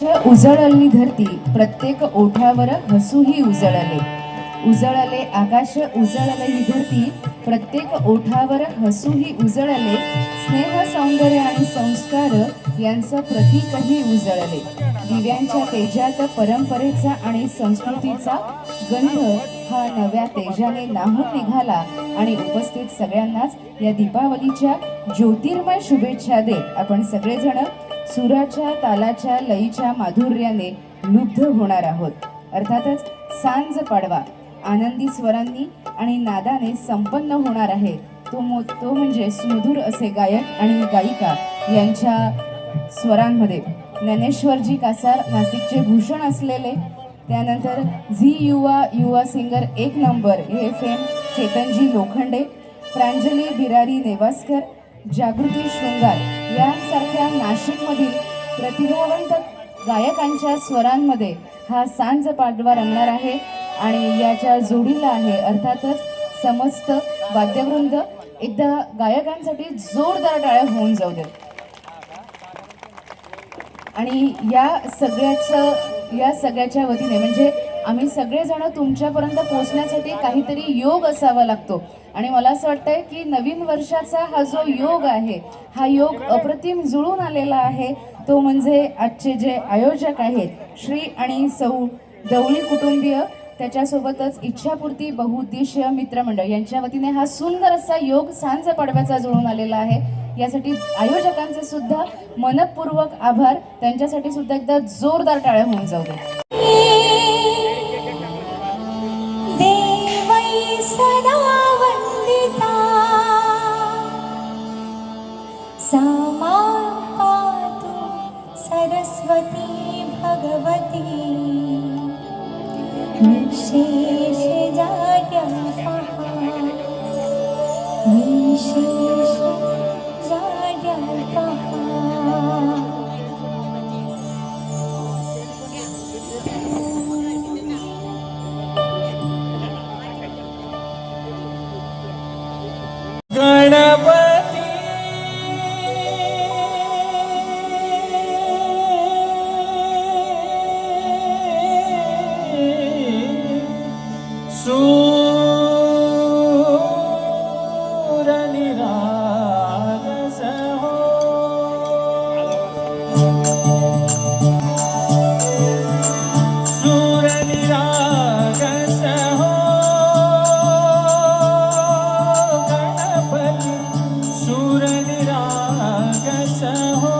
उजळली धरती प्रत्येक ओठावर हसूही उजळले. उजळले आकाश उजळले ही धरती प्रत्येक ओठावर हसूही उजळले. स्नेह सौंदर्य आणि संस्कार यांचं प्रतीकही उजळले. दिव्यांच्या तेजात परंपरेचा आणि संस्कृतीचा गंध हा नव्या तेजाने नाहून निघाला आणि उपस्थित सगळ्यांनाच या दीपावलीच्या ज्योतिर्मय शुभेच्छा देत आपण सगळेजण सुराच्या तालाच्या लईच्या माधुर्याने लुब्ध होणार आहोत. अर्थातच सांज पाडवा. आनंदी स्वरांनी आणि नादाने संपन्न होणार आहे. तो मो तो म्हणजे सुमधुर असे गायक आणि गायिका यांच्या स्वरांमध्ये. ज्ञानेश्वरजी कासार नाशिकचे भूषण असलेले. त्यानंतर झी युवा युवा सिंगर एक नंबर हे फेम चेतनजी लोखंडे प्रांजली बिरारी नेवासकर जागृती शृंगार या यांसारख्या नाशिकमधील प्रतिभावंत गायकांच्या स्वरांमध्ये हा सांज पाडवा रंगणार आहे. आणि याच्या जोडीला आहे अर्थातच समस्त वाद्यवृंद. एकदा गायकांसाठी जोरदार टाळ्या होऊन जाऊ देत. आणि या सगळ्याचं या सगळ्याच्या वतीने म्हणजे आम्ही सगळेजण तुमच्यापर्यंत पोहोचण्यासाठी काहीतरी योग असावा लागतो. आणि मला असं वाटतंय की नवीन वर्षाचा हा जो योग आहे हा योग अप्रतिम जुळून आलेला आहे. तो म्हणजे आजचे जे आयोजक आहेत श्री आणि सौ दवळी कुटुंबीय त्याच्यासोबतच इच्छापूर्ती बहुउद्देशीय मित्रमंडळ यांच्या वतीने हा सुंदर असा योग सांज पाडव्याचा जुळून आलेला आहे. यासाठी आयोजकांचे सुद्धा मनपूर्वक आभार. त्यांच्यासाठी सुद्धा एकदा जोरदार टाळ्या होऊन जाऊ सरस्वती भगवती। निशेष निःशेषजाड्यपहा निशेष सूरनिरागस हो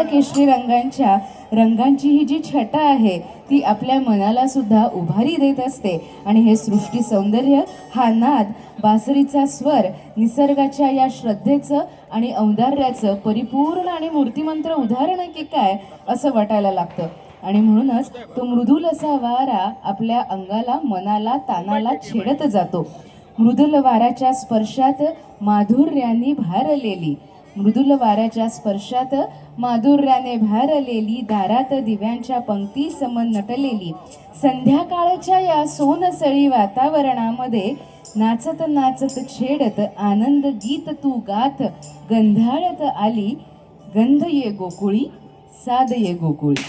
उजळणारी केशरी रंगांच्या रंगांची ही जी छटा आहे ती आपल्या मनाला सुद्धा उभारी देत असते. आणि हे सृष्टी सौंदर्य हा नाद बासरीचा स्वर निसर्गाच्या या श्रद्धेचं आणि औदार्याचं परिपूर्ण आणि मूर्तिमंत्र उदाहरण आहे की काय असं वाटायला लागतं. आणि म्हणूनच तो मृदुल असा वारा आपल्या अंगाला मनाला तानाला छेडत जातो. मृदुल वाराच्या स्पर्शात माधुर्याने भारलेली. मृदुल वाऱ्याच्या स्पर्शात माधुर्याने भारलेली दारात दिव्यांच्या पंक्ती समन नटलेली. संध्याकाळच्या या सोनसळी वातावरणामध्ये नाचत नाचत छेडत आनंद गीत तू गात गंधाळत आली गंध ये गोकुळी साद ये गोकुळी.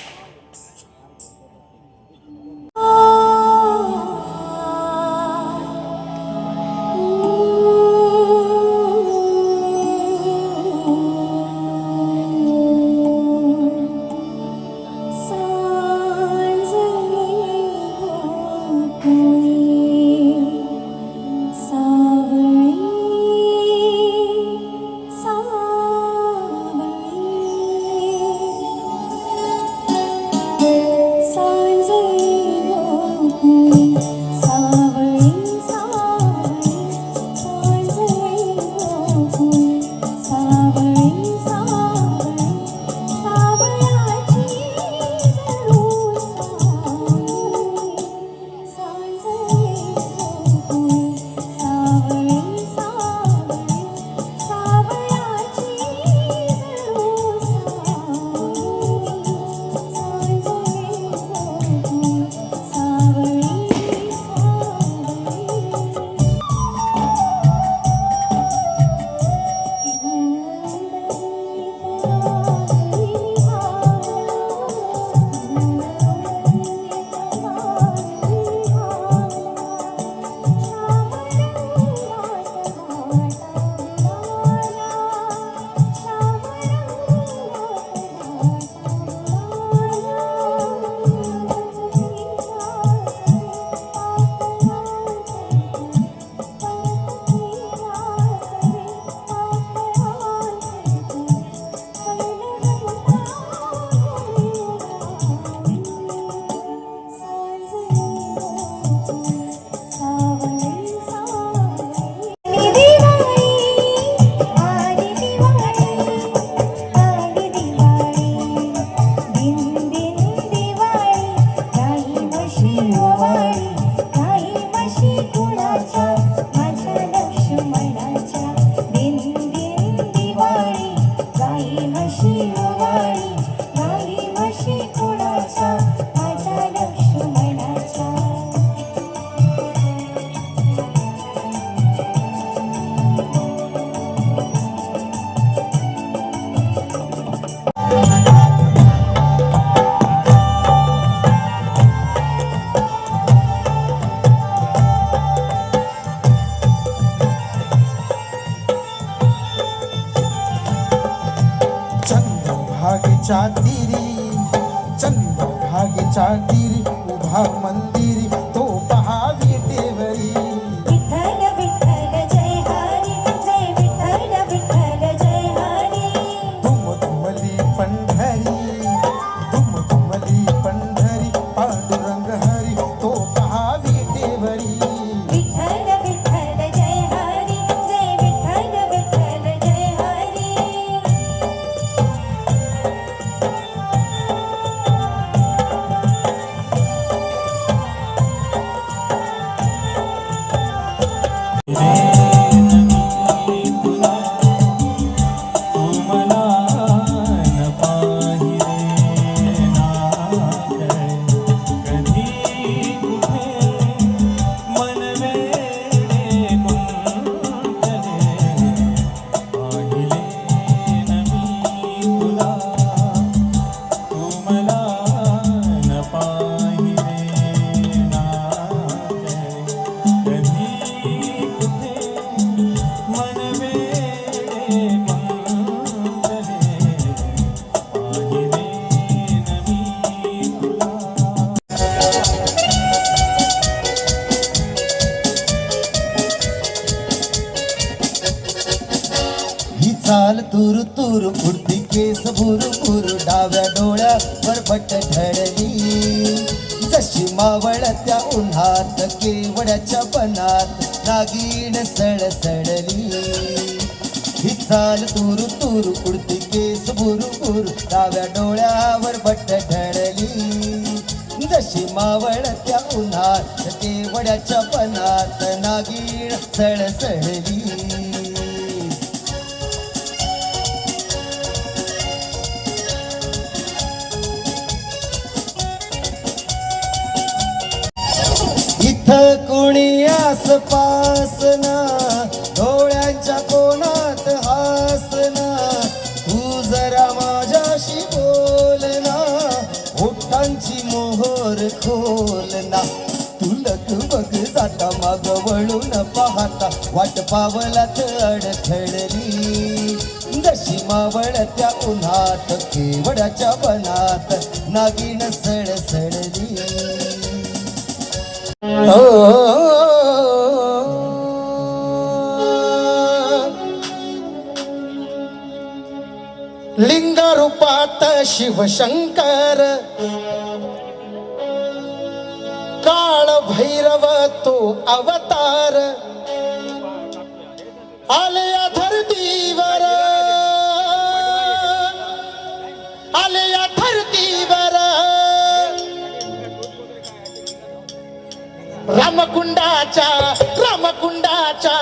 केस भुरभुर डाव्या डोळ्यावर बरबट ठरली. जशी मावळत्या उन्हात केवड्याच्या बनात नागीण सळसळली ही चाल तुरु तुरु उडती केस भुरभुर डाव्या डोळ्यावर बट ठरली. जशी मावळत्या उन्हात केवड्याच्या बनात नागीण सळसळली कुणी आसपासना डोळ्यांच्या कोणात हासना तू जरा माझ्याशी बोलना ओठांची मोहर खोलना तू लग बग जाता माग वळून पाहता वाट पावलात अडखळली जशी मावळत्या उन्हात केवड्याच्या बनात नागिन सळसळली शिवशंकर काळ भैरव तो अवतार आले धरतीवर आले धरतीवर रामकुंडाच्या रामकुंडाच्या रामकुंडाच्या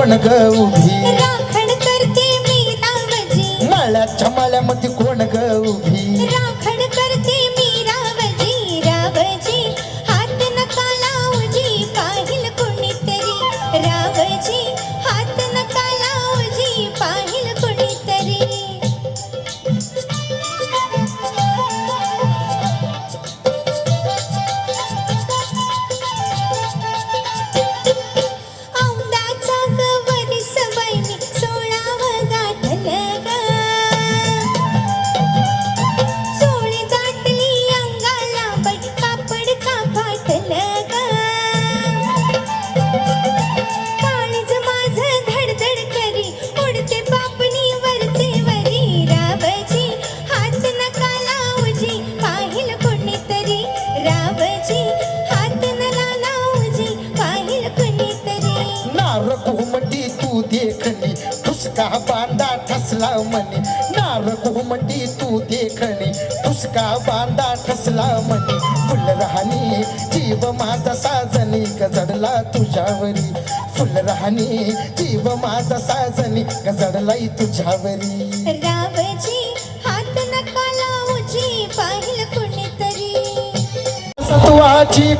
पण ग उभी. घुमटी तू देखणी ठुसका बांधा ठसला म्हणे. नार घुमटी तू देखणी ठुसका बांधा ठसला म्हणे. फुल राहणी जीव माझा साजनी गजडला तुझ्यावरी. फुल राहणी जीव माझा साजनी गजडलाई तुझ्यावरी. रावजी हात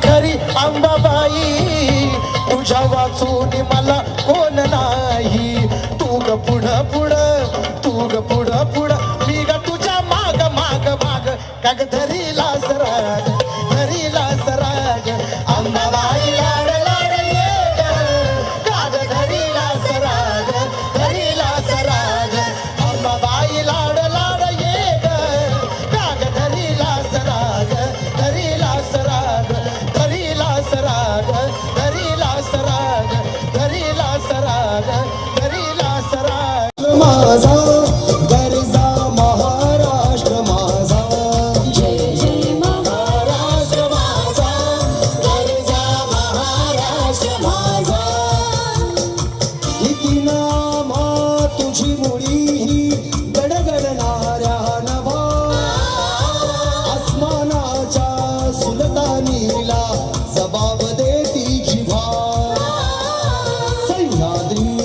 खरी आंबाबाई तुझ्या वाचून मला ಸಾಗರ Madrid.